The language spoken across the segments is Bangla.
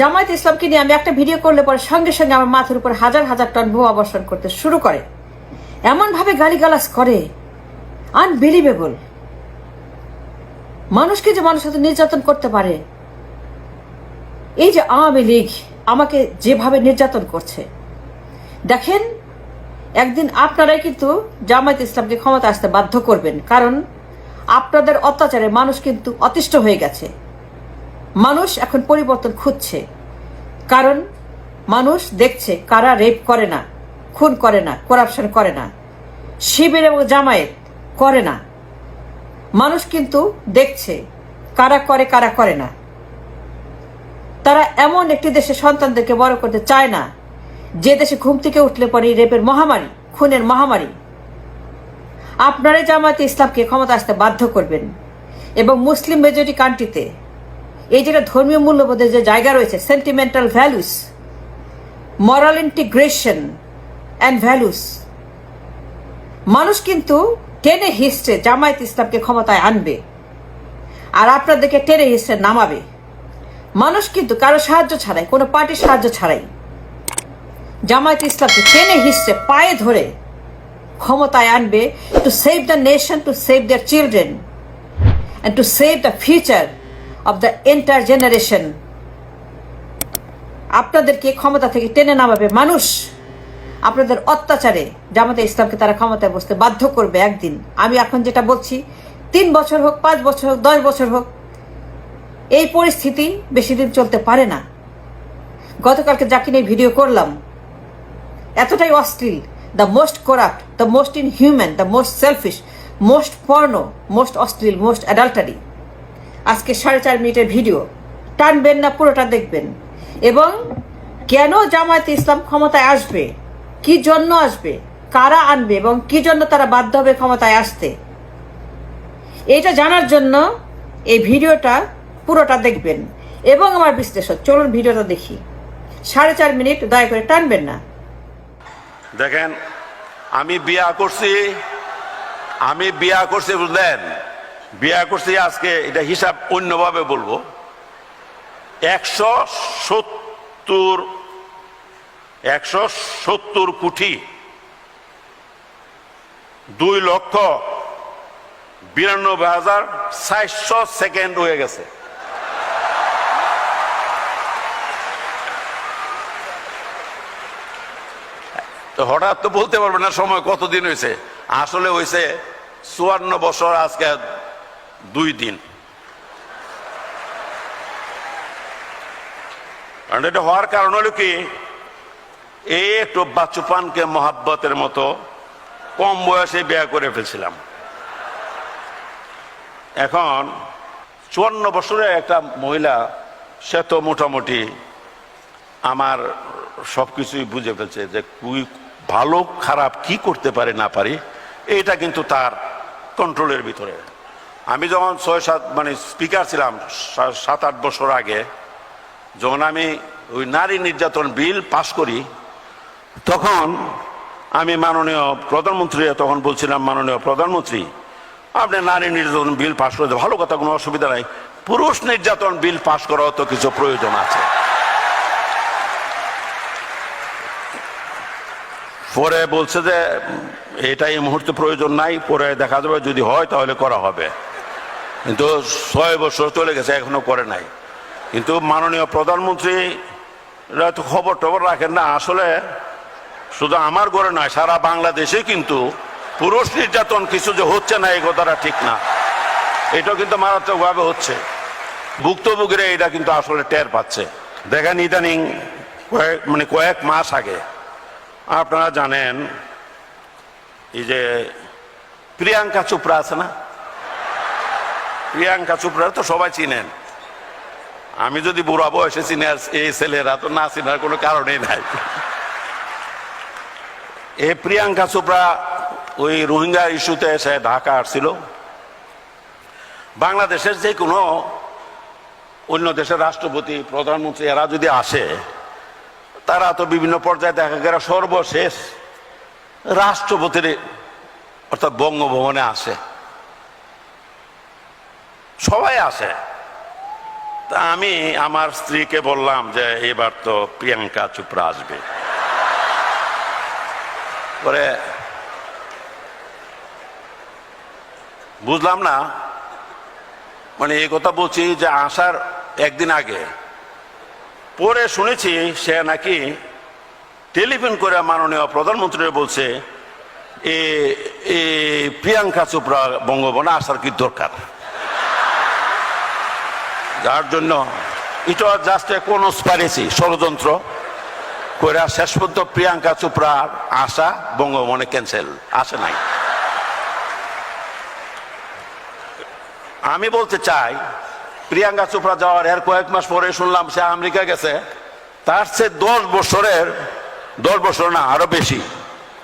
জামায়াত ইসলামকে নিয়ে আমি একটা ভিডিও করলে পরে সঙ্গে সঙ্গে আমার মাথার উপর হাজার হাজার টন ভুয়া বর্ষণ করতে শুরু করে। এমনভাবে গালিগালাজ করে। আনবিলিভেবল মানুষকে যে মানুষ সাথে নির্যাতন করতে পারে, এই যে আওয়ামী লীগ আমাকে যেভাবে নির্যাতন করছে। দেখেন, একদিন আপনারাই কিন্তু জামায়াত ইসলামকে ক্ষমতা আসতে বাধ্য করবেন, কারণ আপনাদের অত্যাচারে মানুষ কিন্তু অতিষ্ঠ হয়ে গেছে। মানুষ এখন পরিবর্তন খুঁজছে। কারণ মানুষ দেখছে কারা রেপ করে না, খুন করে না করাপশন করে না, শিবির এবং জামায়াত করে না। মানুষ কিন্তু দেখছে কারা করে কারা করে না। তারা এমন একটি দেশে সন্তানদেরকে বড় করতে চায় না, যে দেশে ঘুম থেকে উঠলে পরে রেপের মহামারী, খুনের মহামারী। আপনারাই জামায়াতে ইসলামকে ক্ষমতা আসতে বাধ্য করবেন এবং মুসলিম মেজরিটি কান্ট্রিতে এই যেটা ধর্মীয় মূল্যবোধের যে জায়গা রয়েছে sentimental values moral integration and values মানুষ কিন্তু টেনে হিস্ট্রে জামায়াত ইসলামকে ক্ষমতায় আনবে আর আপনাদেরকে টেনে হিস্ট্রে নামাবে। মানুষ কিন্তু কারও সাহায্য ছাড়াই, কোনো পার্টির সাহায্য ছাড়াই জামায়াত ইসলামকে টেনে হিস্ট্রে পায়ে ধরে ক্ষমতায় আনবে to save the nation to save their children and to save the future of the entire generation আপনাদেরকে ক্ষমতা থেকে টেনে নামাবে মানুষ। আপনাদের অত্যাচারে জামাতে ইসলামকে তারা ক্ষমতায় বসতে বাধ্য করবে একদিন। আমি এখন যেটা বলছি, তিন বছর হোক, পাঁচ বছর হোক, দশ বছর হোক, এই পরিস্থিতি বেশি দিন চলতে পারে না। গতকালকে যাকে নিয়ে ভিডিও করলাম, এতটাই অশ্লীল the most corrupt the most inhuman the most selfish most porn most অশ্লীল মোস্ট অ্যাডাল্টারি আজকে সাড়ে চার মিনিটের ভিডিও। টানবেন না, পুরোটা দেখবেন। এবং কেন জামায়াতে ইসলাম ক্ষমতায় আসবে? কি জন্য আসবে? কারা আনবে? এবং কি জন্য তারা বাধ্য হবে ক্ষমতায় আসতে? এটা জানার জন্য এই ভিডিওটা পুরোটা দেখবেন। এবং আমার বিশ্লেষণ চলুন ভিডিওটা দেখি। সাড়ে চার মিনিট, দয়া করে টানবেন না। দেখেন, আমি বিয়া করছি, আমি বিয়া করছি, বুঝলেন? বিয়া করছি আজকে, এটা হিসাব অন্যভাবে বলব। একশো সত্তর একশো সত্তর কোটি দুই লক্ষ বিরানব্বই হাজার চারশো সেকেন্ড হয়ে গেছে। তো হঠাৎ তো বলতে পারবে না সময় কতদিন হয়েছে। আসলে হয়েছে চুয়ান্ন বছর আজকে দুই দিন। কারণ এটা হওয়ার কারণ হলো কি? এই একটু বাচ্চুপানকে মহাব্বতের মতো কম বয়সে বিয়ে করে ফেলছিলাম। এখন চুয়ান্ন বছরে একটা মহিলা, সে তো মোটামুটি আমার সব কিছুই বুঝে ফেলছে যে কুই ভালো, খারাপ কি করতে পারে না পারি, এটা কিন্তু তার কন্ট্রোলের ভিতরে। আমি যখন ছয় সাত মানে স্পিকার ছিলাম সাত আট বছর আগে, যখন আমি ওই নারী নির্যাতন বিল পাশ করি, তখন আমি মাননীয় প্রধানমন্ত্রী, তখন বলছিলাম, মাননীয় প্রধানমন্ত্রী, আপনি নারী নির্যাতন বিল পাশ করে ভালো কথা, কোনো অসুবিধা নাই। পুরুষ নির্যাতন বিল পাশ করাও তো কিছু প্রয়োজন আছে। পরে বলছে যে এটা এই মুহূর্তে প্রয়োজন নাই। পরে দেখা যাবে যদি হয় তাহলে করা হবে। কিন্তু ছয় বছর চলে গেছে, এখনও করে নাই। কিন্তু মাননীয় প্রধানমন্ত্রী এরা তো খবর টবর রাখেন না। আসলে শুধু আমার ঘরে নয়, সারা বাংলাদেশে কিন্তু পুরুষ নির্যাতন কিছু যে হচ্ছে না, এই কথাটা ঠিক না। এটাও কিন্তু মারাত্মকভাবে হচ্ছে। ভুক্তভোগীরা এটা কিন্তু আসলে টের পাচ্ছে। দেখেন ইদানিং কয়েক মানে কয়েক মাস আগে আপনারা জানেন, এই যে প্রিয়াঙ্কা চোপড়া আছে না? প্রিয়াঙ্কা চোপড়ার তো সবাই চিনেন। আমি যদি বুড়া বয়সে চিনে এই ছেলেরা, তো না চিনার কোনো কারণেই নাই। এ প্রিয়াঙ্কা চোপড়া ওই রোহিঙ্গা ইস্যুতে এসে ঢাকা আসছিল। বাংলাদেশের যে কোনো অন্য দেশের রাষ্ট্রপতি, প্রধানমন্ত্রী এরা যদি আসে, তারা তো বিভিন্ন পর্যায়ে দেখা গেল সর্বশেষ রাষ্ট্রপতির অর্থাৎ বঙ্গভবনে আসে। সবাই আসে তা আমি আমার স্ত্রীকে বললাম যে এবার তো প্রিয়াঙ্কা চোপড়া আসবে। পরে বুঝলাম না। মানে এই কথা বলছি যে আসার একদিন আগে। পরে শুনেছি সে নাকি টেলিফোন করে মাননীয় প্রধানমন্ত্রী বলছে, এ প্রিয়াঙ্কা চোপড়া বঙ্গবনে আসার কি দরকার? যার জন্য এটা জাস্ট কোন কনস্পারেসি ষড়যন্ত্র করে শেষ পর্যন্ত প্রিয়াঙ্কা চোপড়ার আশা বঙ্গভবনে ক্যান্সেল আসে নাই। আমি বলতে চাই, প্রিয়াঙ্কা চোপড়া যাওয়ার এর কয়েক মাস পরে শুনলাম সে আমেরিকা গেছে, তার সে দশ বছরের, দশ বছর না, আরও বেশি,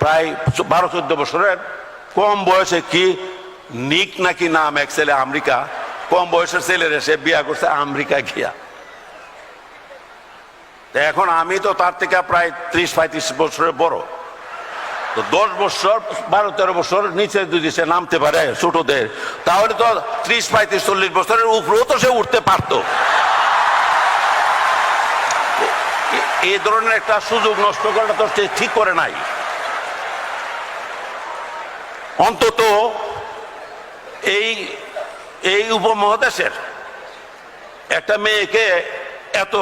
প্রায় বারো চোদ্দ বছরের কম বয়সে কি নিক নাকি নাম এক ছেলে আমেরিকা কম বয়সের ছেলের সে বিয়া করছে আমেরিকা গিয়া। এখন আমি তো তার থেকে প্রায় ত্রিশ পঁয়ত্রিশ বছরের বড়। তো দশ বছর, বারো, তেরো বছর নিচে যদি সে নামতে পারে, ছোটদের, তাহলে তো ত্রিশ পঁয়ত্রিশ, চল্লিশ বছরের উপরেও তো সে উঠতে পারতো। এই ধরনের একটা সুযোগ নষ্ট করাটা তো সে ঠিক করে নাই। অন্তত এই এই উপমহাদেশের একটা মেয়েকে এত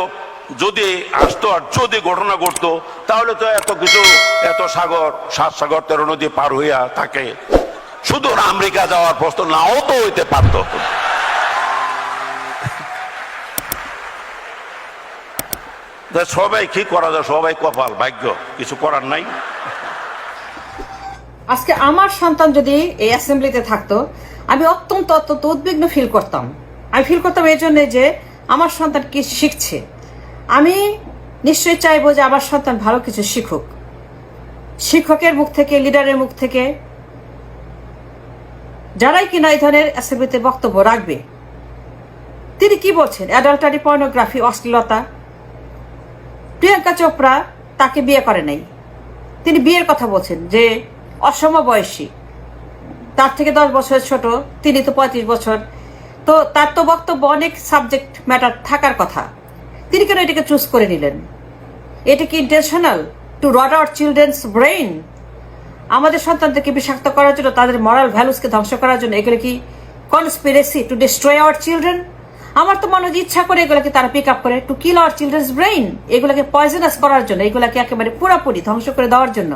যদি আসতো আর যদি ঘটনা ঘটতো, তাহলে তো এত কিছু, এত সাগর, সাত সাগর, তেরো নদী পার হইয়া থাকে। শুধু আমেরিকা যাওয়ার প্রশ্ন নাও তো হইতে পারত। সবাই কি করা যায়? সবাই কপাল, ভাগ্য, কিছু করার নাই। আজকে আমার সন্তান যদি এই অ্যাসেম্বলিতে থাকতো আমি অত্যন্ত অত্যন্ত উদ্বিগ্ন ফিল করতাম। আমি ফিল করতাম এই জন্যে যে আমার সন্তান কি শিখছে। আমি নিশ্চয়ই চাইব যে আমার সন্তান ভালো কিছু শিখুক। শিক্ষকের মুখ থেকে লিডারের মুখ থেকে যারাই কিনা এই ধরনের অ্যাসেম্বলিতে বক্তব্য রাখবে, তিনি কি বলছেন? অ্যাডাল্টারি পর্নোগ্রাফি অশ্লীলতা। প্রিয়াঙ্কা চোপড়া তাকে বিয়ে করে নাই। তিনি বিয়ের কথা বলছেন যে অসম বয়সী। তার থেকে দশ বছরের ছোট, তিনি তো পঁয়ত্রিশ বছর। তো তার তো বক্তব্য অনেক সাবজেক্ট ম্যাটার থাকার কথা। তিনি কেন এটাকে চুজ করে নিলেন? এটা কি intentional to rot our children's brain আমাদের সন্তানদেরকে বিষাক্ত করার জন্য, তাদের মরাল ভ্যালুসকে ধ্বংস করার জন্য এগুলো কি conspiracy to destroy our children আমার তো মনে ইচ্ছা করে এগুলোকে তারা পিক আপ করে to kill our children's brain এগুলোকে পয়জনাস করার জন্য, এগুলোকে একেবারে পুরোপুরি ধ্বংস করে দেওয়ার জন্য।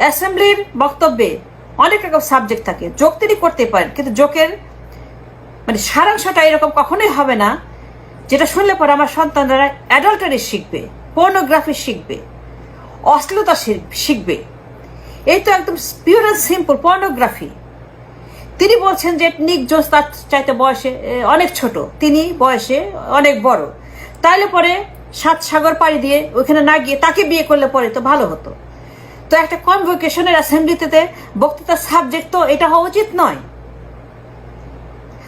অ্যাসেম্বলির বক্তব্যে অনেক রকম সাবজেক্ট থাকে। যোগ তিনি করতে পারেন, কিন্তু যোগের মানে সারাংশটা এরকম কখনোই হবে না, যেটা শুনলে পরে আমার সন্তানরা অ্যাডাল্টারি শিখবে পর্নোগ্রাফি শিখবে, অশ্লীলতা শিখ- শিখবে। এই তো একদম পিওর অ্যান্ড সিম্পল পর্নোগ্রাফি তিনি বলছেন যে নিক জোস তার চাইতে বয়সে অনেক ছোট। তিনি বয়সে অনেক বড়। তাইলে পরে সাত সাগর পাড়ি দিয়ে ওইখানে না গিয়ে তাকে বিয়ে করলে পরে তো ভালো হতো। তো একটা কনভোকেশনের অ্যাসেম্বলিতে বক্তৃতার সাবজেক্ট তো এটা হওয়া উচিত নয়।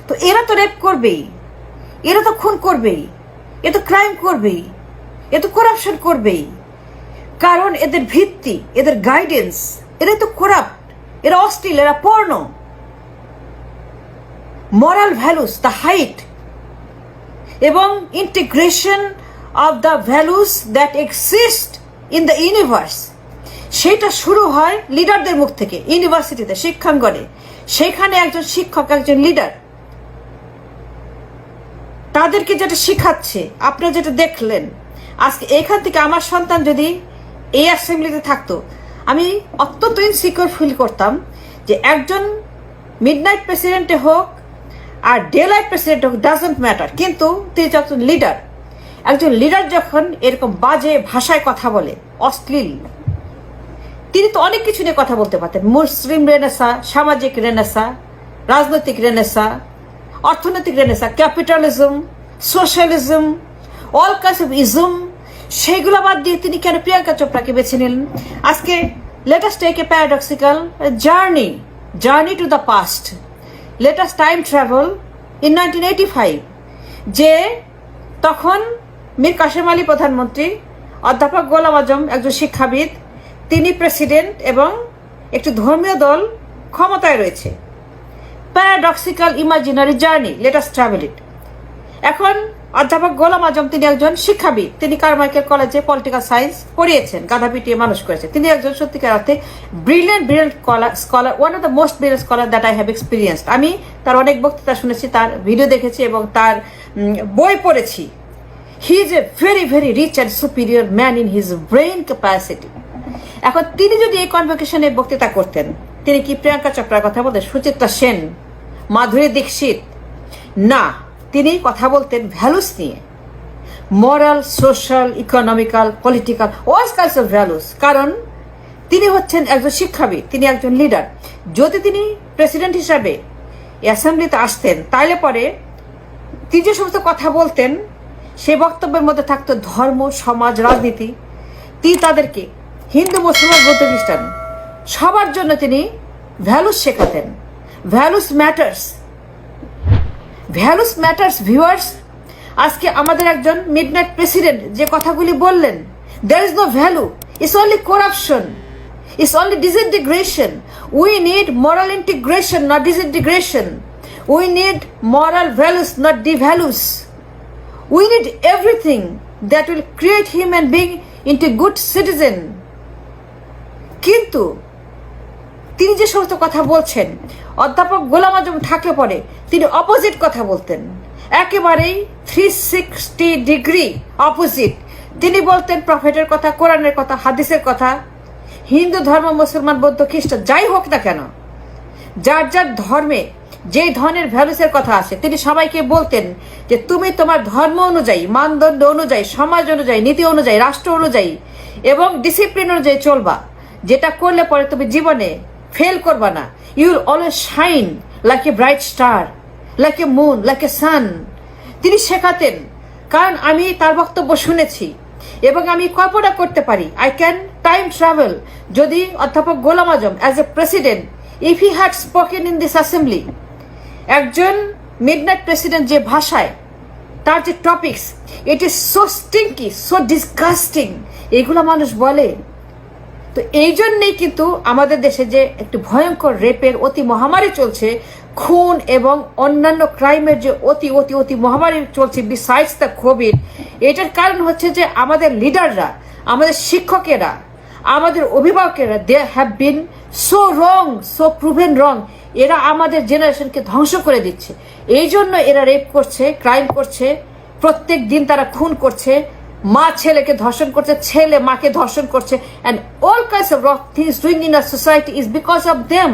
তো এরা তো রেপ করবেই। এরা তো খুন করবেই। এ তো ক্রাইম করবেই। এ তো করাপশন করবেই। কারণ এদের ভিত্তি, এদের গাইডেন্স এরাই তো করাপ্ট এরা অশ্লীল এরা porn. Moral values, the height এবং integration of the values that exist in the universe সেটা শুরু হয় লিডারদের মুখ থেকে, ইউনিভার্সিটিতে, শিক্ষাঙ্গনে। সেখানে একজন শিক্ষক, একজন লিডার। তাদেরকে যেটা শিখাচ্ছে আপনারা যেটা দেখলেন, আজকে এখান থেকে আমার সন্তান যদি এই অ্যাসেম্বলিতে থাকতো, আমি অত্যন্ত ইনসিকিউর ফিল করতাম যে একজন মিডনাইট প্রেসিডেন্টে হোক আর ডে লাইট প্রেসিডেন্ট হোক ডাজন্ট ম্যাটার কিন্তু তিনি যখন লিডার একজন লিডার যখন এরকম বাজে ভাষায় কথা বলে, অশ্লীল তিনি তো অনেক কিছু নিয়ে কথা বলতে পারতেন। মুসলিম রেনেসা, সামাজিক রেনেসা, রাজনৈতিক রেনেসা, অর্থনৈতিক renaissance, capitalism, socialism, all kinds of ism সেইগুলো বাদ দিয়ে তিনি কেন প্রিয়াঙ্কা চোপড়াকে বেছে নিলেন? আজকে latest tech a paradoxical journey journey to the past. Latest time travel in nineteen eighty five, যে তখন মীর কাশেম আলী প্রধানমন্ত্রী, অধ্যাপক গোলাম আজম, একজন শিক্ষাবিদ তিনি প্রেসিডেন্ট এবং একটি ধর্মীয় দল ক্ষমতায় রয়েছে। Paradoxical imaginary journey let us travel it এখন অধ্যাপক গোলাম আজম তিনি একজন শিক্ষাবিদ। তিনি কারমাইকেল কলেজে পলিটিক্যাল সায়েন্স পড়িয়েছেন, গাধা পিটিয়ে মানুষ করেছে। তিনি একজন সত্যিকার অর্থে brilliant brilliant scholar one of the most brilliant scholar that I have experience আমি তার অনেক বক্তৃতা শুনেছি, তার ভিডিও দেখেছি এবং তার বই পড়েছি। He is a very very rich and superior man in his brain capacity এখন তিনি যদি এই কনভোকেশনে বক্তৃতা করতেন, তিনি কি প্রিয়াঙ্কা চোপড়ার কথা বলতেন? সুচিত্রা সেন, মাধুরী দীক্ষিত? না, তিনি কথা বলতেন ভ্যালুস নিয়ে। Moral social economical political all kinds of values কারণ তিনি হচ্ছেন একজন শিক্ষাবিদ, তিনি একজন লিডার যদি তিনি প্রেসিডেন্ট হিসাবে অ্যাসেম্বলিতে আসতেন তাহলে পরে তিনি যে সমস্ত কথা বলতেন সেই বক্তব্যের মধ্যে থাকতো ধর্ম, সমাজ, রাজনীতি। তিনি তাদেরকে হিন্দু মুসলমান বৌদ্ধ খ্রিস্টান, সবার জন্য তিনি ভ্যালুস শেখাতেন। Values matters values matters viewers আজকে আমাদের একজন মিডনাইট প্রেসিডেন্ট যে কথাগুলি বললেন there is no value it's only corruption it's only disintegration we need moral integration, not disintegration. We need moral values, not devalues. We need everything that will create human being into good citizen. কিন্তু তিনি যে সমস্ত কথা বলছেন, অধ্যাপক গোলাম আজম থাকলে পরে তিনি অপোজিট কথা বলতেন। একেবারেই থ্রি সিক্সটি ডিগ্রি অপোজিট তিনি বলতেন প্রফেটের কথা, কোরআনের কথা, হাদিসের কথা, হিন্দু ধর্ম, মুসলমান, বৌদ্ধ, খ্রিস্টান, যাই হোক না কেন, যার যার ধর্মে যে ধরনের ভ্যালুসের কথা আসে তিনি সবাইকে বলতেন যে তুমি তোমার ধর্ম অনুযায়ী, মানদণ্ড অনুযায়ী, সমাজ অনুযায়ী, নীতি অনুযায়ী, রাষ্ট্র অনুযায়ী এবং ডিসিপ্লিন অনুযায়ী চলবা। যেটা করলে পরে তুমি জীবনে ফেল করবা না। You always shine like a bright star like a moon like a sun তিনি শেখাতেন, কারণ আমি তার বক্তব্য শুনেছি এবং আমি কল্পনা করতে পারি আই ক্যান টাইম ট্রাভেল যদি অধ্যাপক Golam Azam as a president if he had spoken in this assembly একজন মিডনাইট প্রেসিডেন্ট যে ভাষায়, তার যে topics it is so stinky so disgusting এগুলো মানুষ বলে। তো এই জন্যেই কিন্তু আমাদের দেশে যে একটি ভয়ঙ্কর রেপের অতি মহামারী চলছে, খুন এবং অন্যান্য ক্রাইমের যে অতি অতি অতি মহামারী চলছে বিসাইডস দ্য কোভিড এটার কারণ হচ্ছে যে আমাদের লিডাররা আমাদের শিক্ষকেরা, আমাদের অভিভাবকেরা they have been so wrong so proven wrong এরা আমাদের জেনারেশনকে ধ্বংস করে দিচ্ছে। এই জন্য এরা রেপ করছে ক্রাইম করছে, প্রত্যেক দিন তারা খুন করছে। মা ছেলেকে ধর্ষণ করছে, ছেলে মাকে ধর্ষণ করছে। And all kinds of rock things doing in our society is because of them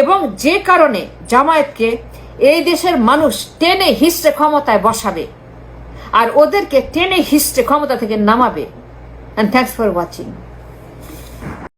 এবং যে কারণে জামায়াতকে এই দেশের মানুষ টেনে হিস্টে ক্ষমতায় বসাবে আর ওদেরকে টেনে হিস্টে ক্ষমতা থেকে নামাবে। And thanks for watching